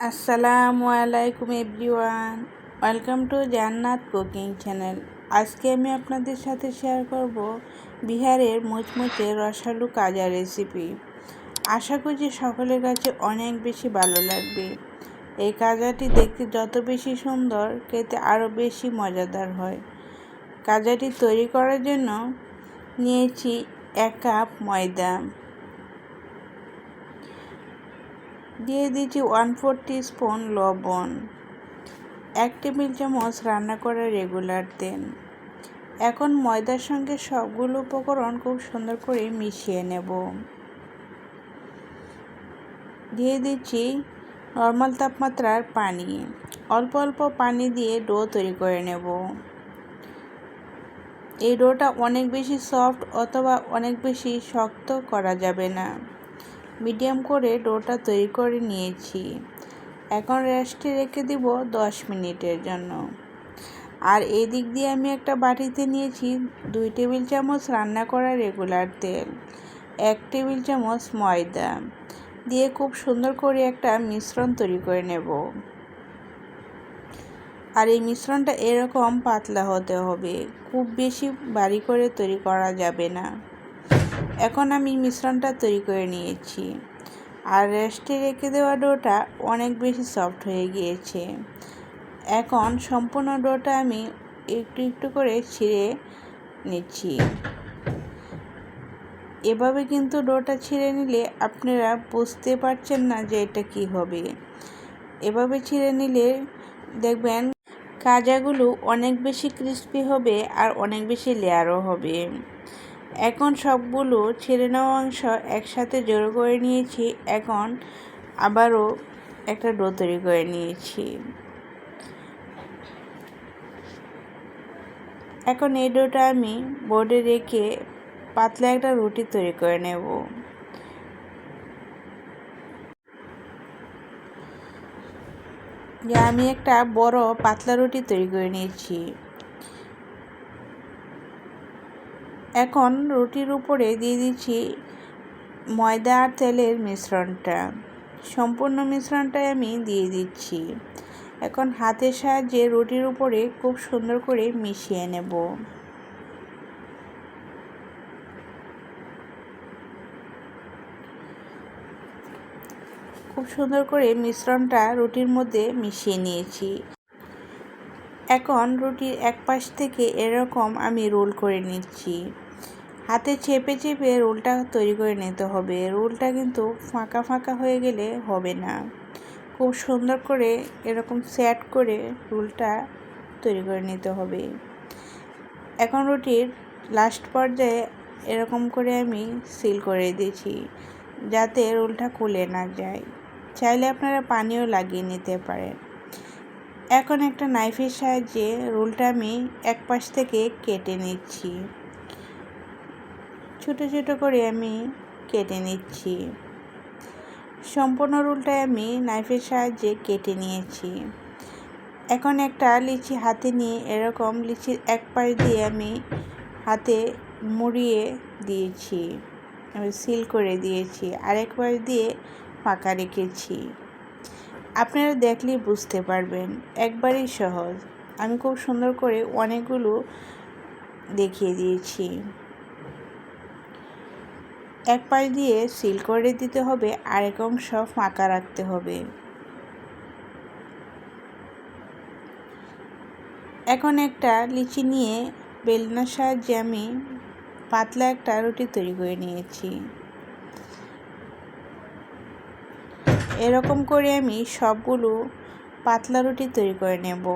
আসসালামু আলাইকুম everyone. Welcome to Jannat cooking channel. আজকে আমি আপনাদের সাথে শেয়ার করব বিহারের মুচমুচে রসালু কাজা রেসিপি। আশা করছি সকলের কাছে অনেক বেশি ভালো লাগবে। এই কাজাটি দেখতে যত বেশি সুন্দর, খেতে আরও বেশি মজাদার হয়। কাজাটি তৈরি করার জন্য নিয়েছি এক কাপ ময়দা। দিয়ে দিয়েছি ওয়ান ফোর স্পুন লবণ। এক টেবিল চামচ রান্না করা রেগুলার দেন এখন ময়দার সঙ্গে সবগুলো উপকরণ খুব সুন্দর করে মিশিয়ে নেব। দিয়ে দিচ্ছি নর্মাল তাপমাত্রার পানি। অল্প অল্প পানি দিয়ে ডো তৈরি করে নেব। এই ডোটা অনেক বেশি সফট অথবা অনেক বেশি শক্ত করা যাবে না। মিডিয়াম করে ডোটা তৈরি করে নিয়েছি। এখন রেস্টে রেখে দিব দশ মিনিটের জন্য। আর এই দিক দিয়ে আমি একটা বাটিতে নিয়েছি দুই টেবিল চামচ রান্না করা রেগুলার তেল, এক টেবিল চামচ ময়দা দিয়ে খুব সুন্দর করে একটা মিশ্রণ তৈরি করে নেব। আর এই মিশ্রণটা এরকম পাতলা হতে হবে, খুব বেশি বাড়ি করে তৈরি করা যাবে না। এখন আমি মিশ্রণটা তৈরি করে নিয়েছি। আর রেস্টে রেখে দেওয়া ডোটা অনেক বেশি সফট হয়ে গিয়েছে। এখন সম্পূর্ণ ডোটা আমি একটু একটু করে ছিঁড়ে নিচ্ছি। এভাবে কিন্তু ডোটা ছিঁড়ে নিলে আপনারা বুঝতে পারছেন না যে এটা কি হবে। এভাবে ছিঁড়ে নিলে দেখবেন কাজাগুলো অনেক বেশি ক্রিস্পি হবে আর অনেক বেশি লেয়ারও হবে। এখন সবগুলো ছেড়ে নেওয়া অংশ একসাথে জড়ো করে নিয়েছি, এখন আবারও একটা ডো তৈরি করে নিয়েছি। এখন এই ডোটা আমি বোর্ডে রেখে পাতলা একটা রুটি তৈরি করে নেব। আমি একটা বড় পাতলা রুটি তৈরি করে নিয়েছি। এখন রুটির উপরে দিয়ে দিচ্ছি ময়দা আর তেলের মিশ্রণটা। সম্পূর্ণ মিশ্রণটাই আমি দিয়ে দিচ্ছি। এখন হাতের সাহায্যে রুটির উপরে খুব সুন্দর করে মিশিয়ে নেব। খুব সুন্দর করে মিশ্রণটা রুটির মধ্যে মিশিয়ে নিয়েছি। এখন রুটির এক পাশ থেকে এরকম আমি রোল করে নিচ্ছি। হাতে চেপে চেপে রোলটা তৈরি করে নিতে হবে। রোলটা কিন্তু ফাঁকা ফাঁকা হয়ে গেলে হবে না। খুব সুন্দর করে এরকম সেট করে রোলটা তৈরি করে নিতে হবে। এখন রুটির লাস্ট পর্যায়ে এরকম করে আমি সিল করে দিয়েছি যাতে রোলটা খুলে না যায়। চাইলে আপনারা পানিও লাগিয়ে নিতে পারেন। এখন একটা নাইফের সাহায্যে রোলটা আমি এক পাশ থেকে কেটে নিচ্ছি। ছোট ছোট করে আমি কেটে নিচ্ছি। সম্পূর্ণ রোলটাই আমি নাইফের সাহায্যে কেটে নিয়েছি। এখন একটা লিচি হাতে নিয়ে এরকম লিচির এক পাশ দিয়ে আমি হাতে মুড়িয়ে দিয়েছি। সিল করে দিয়েছি। আরেক পাশ দিয়ে ফাঁকা রেখেছি। আপনারা দেখলেই বুঝতে পারবেন, একবারই সহজ। আমি খুব সুন্দর করে অনেকগুলো দেখিয়ে দিয়েছি। এক পাশ দিয়ে সিল করে দিতে হবে, আরেক অংশ ফাঁকা রাখতে হবে। এখন একটা লিচি নিয়ে বেলনার সাহায্যে আমি পাতলা একটা রুটি তৈরি করে নিয়েছি। এরকম করে আমি সবগুলো পাতলা রুটি তৈরি করে নেব।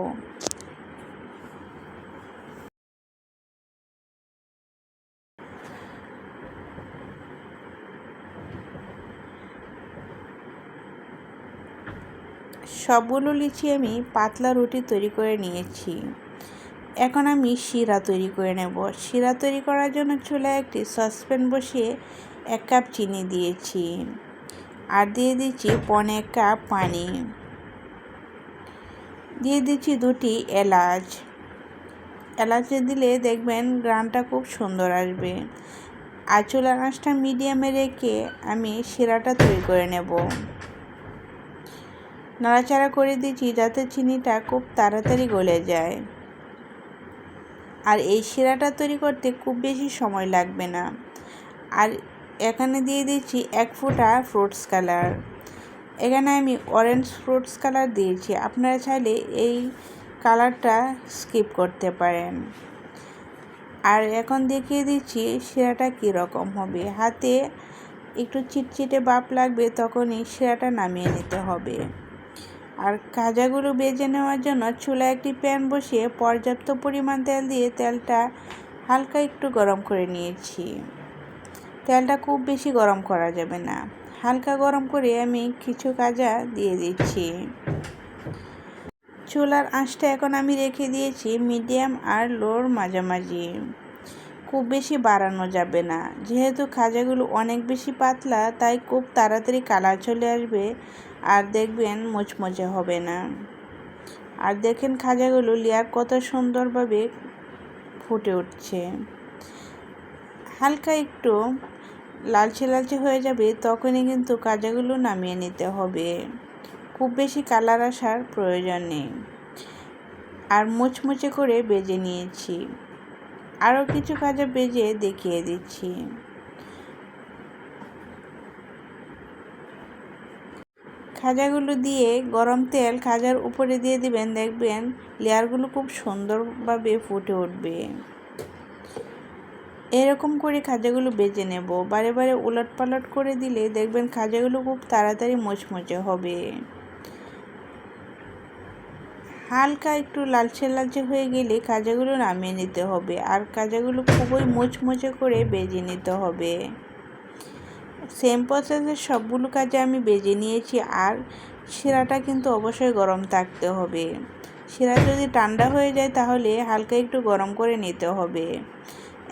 সবগুলো লিচি আমি পাতলা রুটি তৈরি করে নিয়েছি। এখন আমি শিরা তৈরি করে নেব। শিরা তৈরি করার জন্য চুলায় একটি সসপ্যান বসিয়ে এক কাপ চিনি দিয়েছি। আর দিয়ে দিচ্ছি পনে কাপ পানি। দিয়ে দিচ্ছি দুটি এলাচ। এলাচে দিলে দেখবেন গ্রানটা খুব সুন্দর আসবে। আর চুলার আঁচটা মিডিয়ামে রেখে আমি শিরাটা তৈরি করে নেব। নাড়াচাড়া করে দিচ্ছি যাতে চিনিটা খুব তাড়াতাড়ি গলে যায়। আর এই শিরাটা তৈরি করতে খুব বেশি সময় লাগবে না। আর এখানে দিয়ে দিচ্ছি এক ফোঁটা ফ্রুটস কালার এখানে আমি অরেঞ্জ ফ্রুটস কালার দিয়েছি। আপনারা চাইলে এই কালারটা স্কিপ করতে পারেন। আর এখন দেখিয়ে দিচ্ছি শিরাটা কীরকম হবে। হাতে একটু চিটচিটে বাপ লাগবে তখনই শিরাটা নামিয়ে নিতে হবে। আর কাজাগুলো বেজে নেওয়ার জন্য চুলা একটি প্যান বসিয়ে পর্যাপ্ত পরিমাণ তেল দিয়ে তেলটা হালকা একটু গরম করে নিয়েছি। তেলটা খুব বেশি গরম করা যাবে না। হালকা গরম করে আমি কিছু কাজা দিয়ে দিচ্ছি। চুলার আঁচটা এখন আমি রেখে দিয়েছি মিডিয়াম আর লোর মাঝামাঝি। খুব বেশি বাড়ানো যাবে না। যেহেতু খাজাগুলো অনেক বেশি পাতলা, তাই খুব তাড়াতাড়ি কালার চলে আসবে আর দেখবেন মুচমুচে হবে না। আর দেখেন খাজাগুলো লেয়ার কত সুন্দরভাবে ফুটে উঠছে। হালকা একটু লালচে লালচে হয়ে যাবে, তখনই কিন্তু কাজাগুলো নামিয়ে নিতে হবে। খুব বেশি কালার আসার প্রয়োজন নেই। আর মুচমুচে করে বেজে নিয়েছি। আরও কিছু কাজে বেজে দেখিয়ে দিচ্ছি। খাজাগুলো দিয়ে গরম তেল খাজার উপরে দিয়ে দিবেন, দেখবেন লেয়ারগুলো খুব সুন্দরভাবে ফুটে উঠবে। এরকম করে খাজাগুলো বেজে নেব। বারে বারে উলট পালট করে দিলে দেখবেন খাজাগুলো খুব তাড়াতাড়ি মুচমুচে হবে। হালকা একটু লালচে লালচে হয়ে গেলে খাজাগুলো নামিয়ে নিতে হবে আর কাজাগুলো খুবই মুচমুচে করে বেজে নিতে হবে। সেম প্রসেসের সবগুলো কাজে আমি বেজে নিয়েছি আর শিরাটা কিন্তু অবশ্যই গরম থাকতে হবে। শিরা যদি ঠান্ডা হয়ে যায় তাহলে হালকা একটু গরম করে নিতে হবে।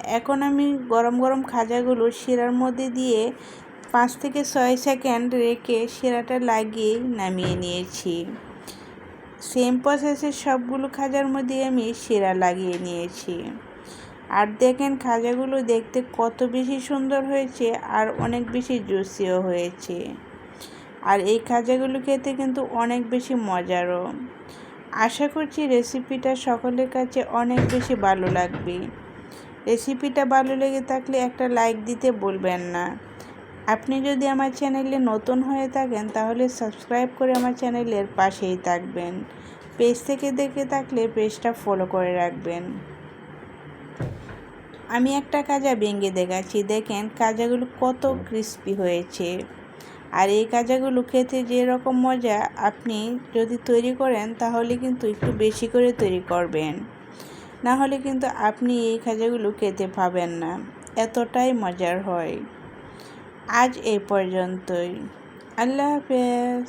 এখন আমি গরম গরম খাজাগুলো শিরার মধ্যে দিয়ে পাঁচ থেকে ছয় সেকেন্ড রেখে শিরাটা লাগিয়ে নামিয়ে নিয়েছি। সেম প্রসেসের সবগুলো খাজার মধ্যে আমি শিরা লাগিয়ে নিয়েছি। আর দেখেন খাজাগুলো দেখতে কত বেশি সুন্দর হয়েছে আর অনেক বেশি জুসিও হয়েছে। আর এই খাজাগুলো খেতে কিন্তু অনেক বেশি মজারও। আশা করছি রেসিপিটা সকলের কাছে অনেক বেশি ভালো লাগবে। রেসিপিটা ভালো লেগে থাকলে একটা লাইক দিতে বলবেন না। আপনি যদি আমার চ্যানেলে নতুন হয়ে থাকেন, তাহলে সাবস্ক্রাইব করে আমার চ্যানেলের পাশেই থাকবেন। পেজ থেকে দেখে থাকলে পেজটা ফলো করে রাখবেন। আমি একটা কাজা ভেঙে দেখাচ্ছি। দেখেন, কাজাগুলো কত ক্রিস্পি হয়েছে। আর এই কাজাগুলো খেতে যেরকম মজা, আপনি যদি তৈরি করেন, তাহলে কিন্তু একটু বেশি করে তৈরি করবেন। না হলে কিন্তু আপনি এই খাজাগুলো খেতে পাবেন না। এতটাই মজার হয়। আজ এই পর্যন্তই। আল্লাহ হাফেজ।